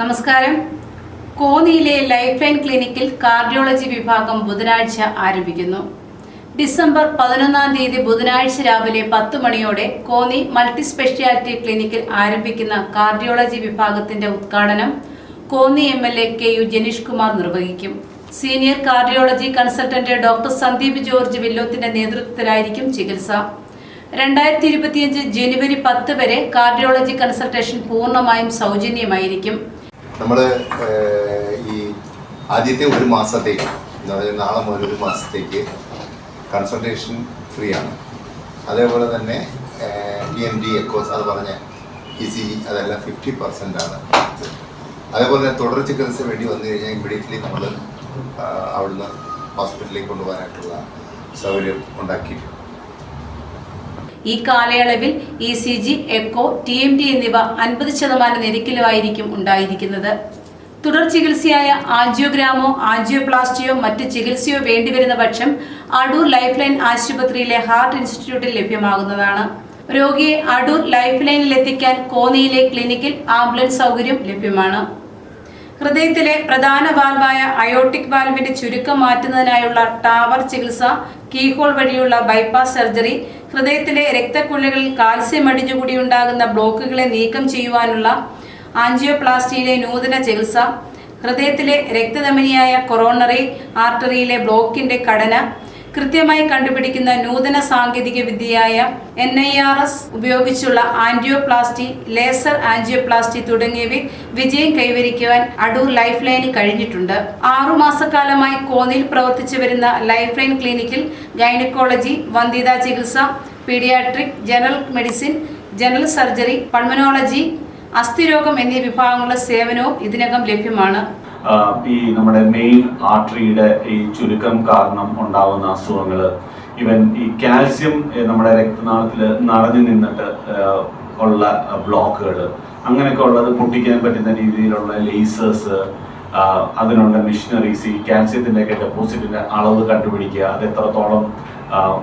നമസ്കാരം. കോന്നിയിലെ life line ക്ലിനിക്കിൽ കാർഡിയോളജി വിഭാഗം ബുധനാഴ്ച ആരംഭിക്കുന്നു. ഡിസംബർ പതിനൊന്നാം തീയതി ബുധനാഴ്ച രാവിലെ പത്ത് മണിയോടെ കോന്നി മൾട്ടി സ്പെഷ്യാലിറ്റി ക്ലിനിക്കിൽ ആരംഭിക്കുന്ന കാർഡിയോളജി വിഭാഗത്തിന്റെ ഉദ്ഘാടനം Konni M L A K U Janeesh Kumar നിർവഹിക്കും. Senior cardiology consultant doctor Sandeep George വില്ലോത്തിന്റെ നേതൃത്വത്തിലായിരിക്കും ചികിത്സ. രണ്ടായിരത്തി ഇരുപത്തിയഞ്ച് ജനുവരി പത്ത് വരെ കാർഡിയോളജി കൺസൾട്ടേഷൻ പൂർണമായും സൗജന്യമായിരിക്കും. നമ്മൾ ഈ ആദ്യത്തെ ഒരു മാസത്തേക്ക് അതായത് നാളെ മുതൽ ഒരു മാസത്തേക്ക് കൺസൾട്ടേഷൻ ഫ്രീ ആണ്. അതേപോലെ തന്നെ ഡി എം ഡി എക്കോസ് അത് പറഞ്ഞ ഇ സി ജി അതെല്ലാം ഫിഫ്റ്റി പെർസെന്റ് ആണ്. അതേപോലെ തന്നെ തുടർ ചികിത്സ വേണ്ടി വന്നു കഴിഞ്ഞാൽ ഇമ്മീഡിയറ്റ്ലി നമ്മൾ അവിടുന്ന് ഹോസ്പിറ്റലിലേക്ക് കൊണ്ടുപോകാനായിട്ടുള്ള സൗകര്യം ഉണ്ടാക്കിയിട്ടുണ്ട്. ഈ കാലയളവിൽ E C G echo T M T എന്നിവ അൻപത് ശതമാനം നിരക്കിലുമായിരിക്കും ഉണ്ടായിരിക്കുന്നത്. തുടർ ചികിത്സയായ ആൻജിയോഗ്രാമോ ആൻജിയോപ്ലാസ്റ്റിയോ മറ്റ് ചികിത്സയോ വേണ്ടിവരുന്ന പക്ഷം അടൂർ ലൈഫ് ലൈൻ ആശുപത്രിയിലെ ഹാർട്ട് ഇൻസ്റ്റിറ്റ്യൂട്ടിൽ ലഭ്യമാകുന്നതാണ്. രോഗിയെ അടൂർ ലൈഫ് ലൈനിൽ എത്തിക്കാൻ കോന്നിയിലെ ക്ലിനിക്കിൽ ആംബുലൻസ് സൗകര്യം ലഭ്യമാണ്. ഹൃദയത്തിലെ പ്രധാന വാൽവായ അയോട്ടിക് വാൽവിന്റെ ചുരുക്കം മാറ്റുന്നതിനായുള്ള ടാവർ ചികിത്സ കീഹോൾ വഴിയുള്ള ബൈപ്പാസ് സർജറി ഹൃദയത്തിലെ രക്തക്കുഴലുകളിൽ കാൽസ്യം അടിഞ്ഞുകൂടി ഉണ്ടാകുന്ന ബ്ലോക്കുകളെ നീക്കം ചെയ്യുവാനുള്ള ആൻജിയോപ്ലാസ്റ്റിയിലെ നൂതന ചികിത്സ ഹൃദയത്തിലെ രക്തധമനിയായ കൊറോണറി ആർട്ടറിയിലെ ബ്ലോക്കിന്റെ ഘടന കൃത്യമായി കണ്ടുപിടിക്കുന്ന നൂതന സാങ്കേതിക വിദ്യയായ എൻ ഐ ആർ എസ് ഉപയോഗിച്ചുള്ള ആൻജിയോപ്ലാസ്റ്റി ലേസർ ആൻജിയോപ്ലാസ്റ്റി തുടങ്ങിയവയിൽ വിജയം കൈവരിക്കുവാൻ അടൂർ ലൈഫ് ലൈന് കഴിഞ്ഞിട്ടുണ്ട്. ആറുമാസക്കാലമായി കോന്നിയിൽ പ്രവർത്തിച്ചു വരുന്ന ലൈഫ് ലൈൻ ക്ലിനിക്കിൽ ഗൈനക്കോളജി വന്ധ്യതാ ചികിത്സ paediatric general medicine general surgery pulmonology അസ്ഥിരോഗം എന്നീ വിഭാഗങ്ങളുടെ സേവനവും ഇതിനകം ലഭ്യമാണ്. ഈ നമ്മുടെ മെയിൻ ആർട്ടറിയുടെ ഈ ചുരുക്കം കാരണം ഉണ്ടാവുന്ന അസുഖങ്ങൾ ഇവൻ ഈ കാൽസ്യം നമ്മുടെ രക്തനാളത്തിൽ നിറഞ്ഞു നിന്നിട്ട് ഉള്ള ബ്ലോക്കുകൾ അങ്ങനെയൊക്കെ ഉള്ളത് പൊട്ടിക്കാൻ പറ്റുന്ന രീതിയിലുള്ള ലേസേഴ്സ് അതിനുള്ള മെഷീനറീസ് ഈ കാൽസ്യത്തിന്റെ ഒക്കെ ഡെപ്പോസിറ്റിന്റെ അളവ് കണ്ടുപിടിക്കുക അത് എത്രത്തോളം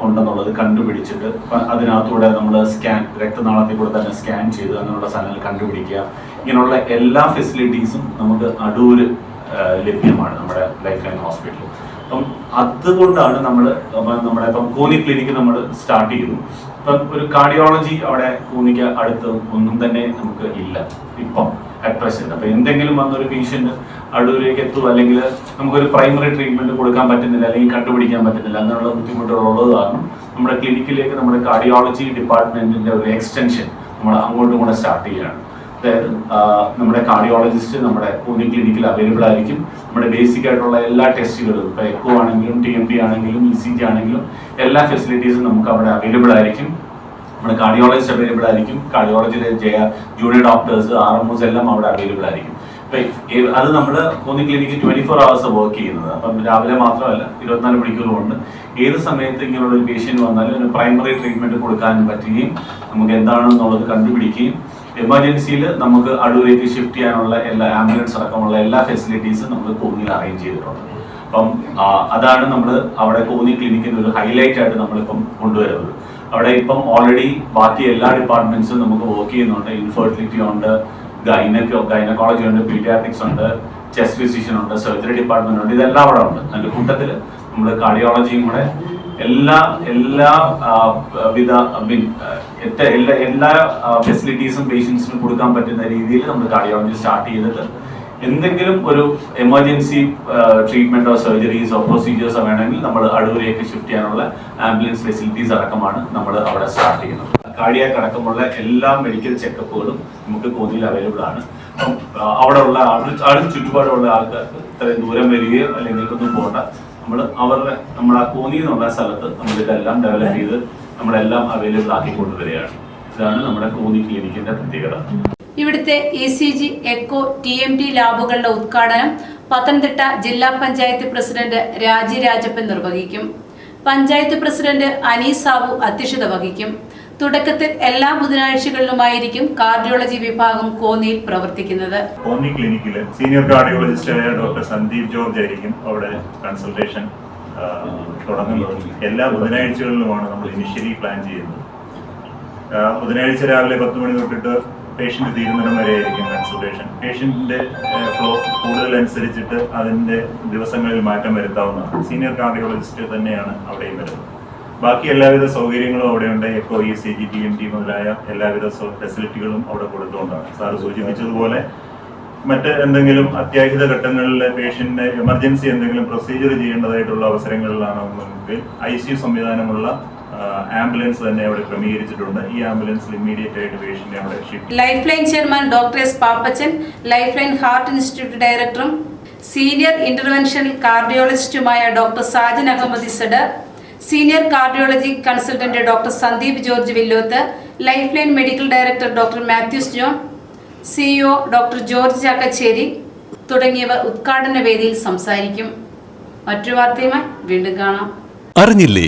ഉണ്ടെന്നുള്ളത് കണ്ടുപിടിച്ചിട്ട് അതിനകത്തൂടെ നമ്മൾ സ്കാൻ രക്തനാളത്തിൽ കൂടെ തന്നെ സ്കാൻ ചെയ്ത് അങ്ങനെയുള്ള സാധനങ്ങൾ കണ്ടുപിടിക്കുക. ഇങ്ങനെയുള്ള എല്ലാ ഫെസിലിറ്റീസും നമുക്ക് അടൂര് ലഭ്യമാണ് നമ്മുടെ ലൈഫ് ലൈൻ ഹോസ്പിറ്റലിൽ അപ്പം അതുകൊണ്ടാണ് നമ്മൾ നമ്മുടെ ഇപ്പം കോന്നി ക്ലിനിക്ക് നമ്മൾ സ്റ്റാർട്ട് ചെയ്തു. ഇപ്പം ഒരു കാർഡിയോളജി അവിടെ കോന്നിക്ക് അടുത്ത് ഒന്നും തന്നെ നമുക്ക് ഇല്ല ഇപ്പം അറ്റ് പ്രസന്റ് അപ്പം എന്തെങ്കിലും വന്നൊരു പേഷ്യന്റ് അടൂരിലേക്ക് എത്തുക അല്ലെങ്കിൽ നമുക്കൊരു പ്രൈമറി ട്രീറ്റ്മെന്റ് കൊടുക്കാൻ പറ്റുന്നില്ല അല്ലെങ്കിൽ കണ്ടുപിടിക്കാൻ പറ്റുന്നില്ല അങ്ങനെയുള്ള ബുദ്ധിമുട്ടുകൾ ഉള്ളത് കാരണം നമ്മുടെ ക്ലിനിക്കിലേക്ക് നമ്മുടെ കാർഡിയോളജി ഡിപ്പാർട്ട്മെന്റിന്റെ ഒരു എക്സ്റ്റൻഷൻ നമ്മൾ അങ്ങോട്ടും കൂടെ സ്റ്റാർട്ട് ചെയ്യുകയാണ്. നമ്മുടെ കാർഡിയോളജിസ്റ്റ് നമ്മുടെ പൂനെ ക്ലിനിക്കിൽ അവൈലബിൾ ആയിരിക്കും. നമ്മുടെ ബേസിക് ആയിട്ടുള്ള എല്ലാ ടെസ്റ്റുകളും ഇപ്പോൾ എക്കോ ആണെങ്കിലും ടി എം പി ആണെങ്കിലും ഇ സി ജി ആണെങ്കിലും എല്ലാ ഫെസിലിറ്റീസും നമുക്ക് അവിടെ അവൈലബിൾ ആയിരിക്കും. നമ്മുടെ കാർഡിയോളജിസ്റ്റ് അവൈലബിൾ ആയിരിക്കും. കാർഡിയോളജിയിലെ Jaya junior doctors R M Os എല്ലാം അവിടെ അവൈലബിൾ ആയിരിക്കും. അത് നമ്മൾ കോന്നി ക്ലിനിക്കിൽ ട്വന്റി ഫോർ അവേഴ്സ് വർക്ക് ചെയ്യുന്നത്. അപ്പം രാവിലെ മാത്രമല്ല ഇരുപത്തിനാല് മണിക്കൂർ ഉണ്ട്. ഏത് സമയത്ത് ഇങ്ങനെയുള്ള ഒരു പേഷ്യന്റ് വന്നാലും ഒരു പ്രൈമറി ട്രീറ്റ്മെന്റ് കൊടുക്കാൻ പറ്റുകയും നമുക്ക് എന്താണെന്നുള്ളത് കണ്ടുപിടിക്കുകയും എമർജൻസിയിൽ നമുക്ക് അടൂരേക്ക് ഷിഫ്റ്റ് ചെയ്യാനുള്ള എല്ലാ ആംബുലൻസ് അടക്കമുള്ള എല്ലാ ഫെസിലിറ്റീസും നമ്മൾ കോന്നിയിൽ അറേഞ്ച് ചെയ്തിട്ടുണ്ട്. അപ്പം അതാണ് നമ്മൾ അവിടെ കോന്നി ക്ലിനിക്കിന്റെ ഒരു ഹൈലൈറ്റ് ആയിട്ട് നമ്മളിപ്പം കൊണ്ടുവരുന്നത്. അവിടെ ഇപ്പം ഓൾറെഡി ബാക്കി എല്ലാ ഡിപ്പാർട്ട്മെന്റ്സും നമുക്ക് വർക്ക് ചെയ്യുന്നുണ്ട്. ഇൻഫെർട്ടിലിറ്റി ഉണ്ട് ഗൈനക്കോ ഗൈനക്കോളജി ഉണ്ട് പീഡിയാട്രിക്സ് ഉണ്ട് ചെസ്റ്റ് ഫിസിഷ്യൻ ഉണ്ട് സർജറി ഡിപ്പാർട്ട്മെന്റ് ഉണ്ട് ഇതെല്ലാം അവിടെ ഉണ്ട്. അതിന്റെ കൂട്ടത്തിൽ നമ്മൾ കാർഡിയോളജിയും കൂടെ എല്ലാ എല്ലാ വിധ മീൻ എല്ലാ എല്ലാ ഫെസിലിറ്റീസും പേഷ്യൻസിന് കൊടുക്കാൻ പറ്റുന്ന രീതിയിൽ നമ്മൾ കാർഡിയോളജി സ്റ്റാർട്ട് ചെയ്തിട്ട് എന്തെങ്കിലും ഒരു എമർജൻസി ട്രീറ്റ്മെന്റോ സർജറീസോ പ്രൊസീജിയേഴ്സോ വേണമെങ്കിൽ നമ്മൾ അടൂരേക്ക് ഷിഫ്റ്റ് ചെയ്യാനുള്ള ആംബുലൻസ് ഫെസിലിറ്റീസ് അടക്കമാണ് നമ്മൾ അവിടെ സ്റ്റാർട്ട് ചെയ്യുന്നത്. കാർഡിയാക്ക് അടക്കമുള്ള എല്ലാ മെഡിക്കൽ ചെക്കപ്പുകളും നമുക്ക് കോന്നിയിൽ അവൈലബിൾ ആണ്. അപ്പം അവിടെ ഉള്ള ചുറ്റുപാടുള്ള ആൾക്കാർക്ക് ഇത്രയും ദൂരം വരികയോ അല്ലെങ്കിൽ ഒന്നും പോകണ്ട നമ്മൾ അവരുടെ നമ്മൾ ആ കോന്നി എന്നുള്ള സ്ഥലത്ത് നമ്മൾ ഇതെല്ലാം ഡെവലപ്പ് ചെയ്ത് നമ്മളെല്ലാം അവൈലബിൾ ആക്കി കൊണ്ടുവരികയാണ്. ഇതാണ് നമ്മുടെ കോന്നി ക്ലിനിക്കിന്റെ പ്രത്യേകത. ഇവിടുത്തെ E C G echo T M T ലാബുകളുടെ ഉദ്ഘാടനം പത്തനംതിട്ട ജില്ലാ പഞ്ചായത്ത് പ്രസിഡന്റ് രാജി രാജപ്പൻ നിർവഹിക്കും. പഞ്ചായത്ത് പ്രസിഡന്റ് അനീസ് സാബു അധ്യക്ഷത വഹിക്കും. തുടക്കത്തിൽ എല്ലാ ബുധനാഴ്ചകളിലുമായിരിക്കും കാർഡിയോളജി വിഭാഗം കോന്നിയിൽ പ്രവർത്തിക്കുന്നത്. കോന്നി ക്ലിനിക്കിൽ സീനിയർ കാർഡിയോളജിസ്റ്റായ ഡോക്ടർ സന്ദീപ് ജോർജ് ആയിരിക്കും അവിടെ കൺസൾട്ടേഷൻ തുടങ്ങുന്നത്. എല്ലാ ബുധനാഴ്ചകളിലുമാണ് നമ്മൾ ഇനിഷ്യലി പ്ലാൻ ചെയ്യുന്നത്. ബുധനാഴ്ച രാവിലെ പത്ത് മണി തൊട്ടിട്ട് പേഷ്യന്റ് തീരുന്നിടം വരെ ആയിരിക്കും കൺസൾട്ടേഷൻ. പേഷ്യന്റിന്റെ ഫ്ലോ കൂടുതൽ അനുസരിച്ചിട്ട് അതിന്റെ ദിവസങ്ങളിൽ മാറ്റം വരുത്താവുന്നതാണ്. സീനിയർ കാർഡിയോളജിസ്റ്റ് തന്നെയാണ് അവിടെയും വരുന്നത്. ബാക്കി എല്ലാവിധ സൗകര്യങ്ങളും അവിടെയുണ്ട് echo E C G T M T മുതലായ എല്ലാവിധ ഫെസിലിറ്റികളും അവിടെ കൊടുത്തുകൊണ്ടാണ്. സാറ് സൂചിപ്പിച്ചതുപോലെ മറ്റ് എന്തെങ്കിലും അത്യാഹിത ഘട്ടങ്ങളിൽ പേഷ്യന്റിന് എമർജൻസി എന്തെങ്കിലും പ്രൊസീജിയർ ചെയ്യേണ്ടതായിട്ടുള്ള അവസരങ്ങളിലാണെങ്കിൽ ഐ സി സംവിധാനമുള്ള ആംബുലൻസ് തന്നെ അവിടെ ക്രമീകരിച്ചിട്ടുണ്ട്. ഈ ആംബുലൻസ് ഇമ്മീഡിയറ്റ് ആയിട്ട് പേഷ്യന്റിനെ അവിടെ life line chairman doctor S Pappachan life line heart institute ഡയറക്ടറും senior intervention കാർഡിയോളജിസ്റ്റുമായ doctor Sajan Ahammed Z senior cardiology consultant doctor Sandeep George Villoth life line medical director doctor Mathews John CEO doctor George Chakkachery തുടങ്ങിയവർ ഉദ്ഘാടന വേദിയിൽ സംസാരിക്കും. മറ്റൊരു വാർത്തയുമായി വീണ്ടും കാണാം. അറിഞ്ഞില്ലേ